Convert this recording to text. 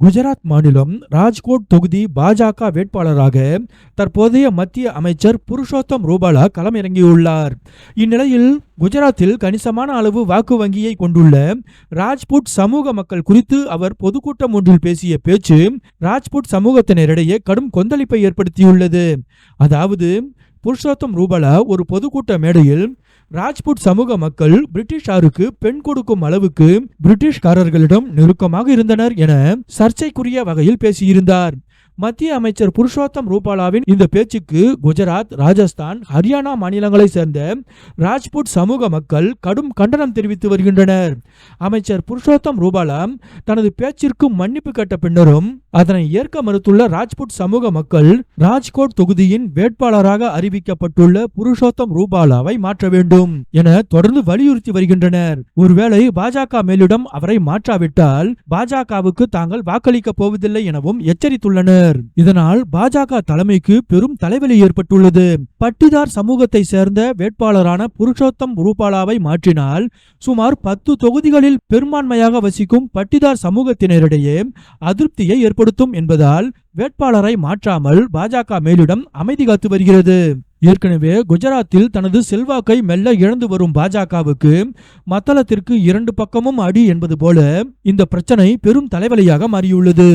குஜராத் மாநிலம் ராஜ்கோட் தொகுதி பாஜக வேட்பாளராக தற்போதைய மத்திய அமைச்சர் புருஷோத்தம் ரூபாலா களமிறங்கியுள்ளார். இந்நிலையில் குஜராத்தில் கணிசமான அளவு வாக்கு வங்கியை கொண்டுள்ள ராஜ்புட் சமூக மக்கள் குறித்து அவர் பொதுக்கூட்டம் ஒன்றில் பேசிய பேச்சு ராஜ்புட் சமூகத்தினரிடையே கடும் கொந்தளிப்பை ஏற்படுத்தியுள்ளது. அதாவது புருஷோத்தம் ரூபாலா ஒரு பொதுக்கூட்ட மேடையில் ராஜ்புட் சமூக மக்கள் பிரிட்டிஷாருக்கு பெண் கொடுக்கும் அளவுக்கு பிரிட்டிஷ்காரர்களிடம் நெருக்கமாக இருந்தனர் என சர்ச்சைக்குரிய வகையில் பேசியிருந்தார். மத்திய அமைச்சர் புருஷோத்தம் ரூபாலாவின் இந்த பேச்சுக்கு குஜராத் ராஜஸ்தான் ஹரியானா மாநிலங்களைச் சேர்ந்த ராஜ்புட் சமூக மக்கள் கடும் கண்டனம் தெரிவித்து வருகின்றனர். அமைச்சர் புருஷோத்தம் ரூபாலா தனது பேச்சிற்கு மன்னிப்பு கேட்ட பின்னரும் அதனை ஏற்க மறுத்துள்ள ராஜ்புட் சமூக மக்கள் ராஜ்கோட் தொகுதியின் வேட்பாளராக அறிவிக்கப்பட்டுள்ள புருஷோத்தம் ரூபாலாவை மாற்ற வேண்டும் என தொடர்ந்து வலியுறுத்தி வருகின்றனர். ஒருவேளை பாஜக மேலிடம் அவரை மாற்றாவிட்டால் பாஜகவுக்கு தாங்கள் வாக்களிக்கப் போவதில்லை எனவும் எச்சரித்துள்ளனர். இதனால் பாஜக தலைமைக்கு பெரும் தலைவலி ஏற்பட்டுள்ளது. பட்டிதார் சமூகத்தை சேர்ந்த வேட்பாளரான புருஷோத்தம் ரூபாலாவை மாற்றினால் சுமார் பத்து தொகுதிகளில் பெரும்பான்மையாக வசிக்கும் பட்டிதார் சமூகத்தினரிடையே அதிருப்தியை ஏற்படுத்தும் என்பதால் வேட்பாளரை மாற்றாமல் பாஜக மேலிடம் அமைதி காத்து வருகிறது. ஏற்கனவே குஜராத்தில் தனது செல்வாக்கை மெல்ல இழந்து வரும் பாஜகவுக்கு மத்தளத்திற்கு இரண்டு பக்கமும் அடி என்பது போல இந்த பிரச்சனை பெரும் தலைவலியாக மாறியுள்ளது.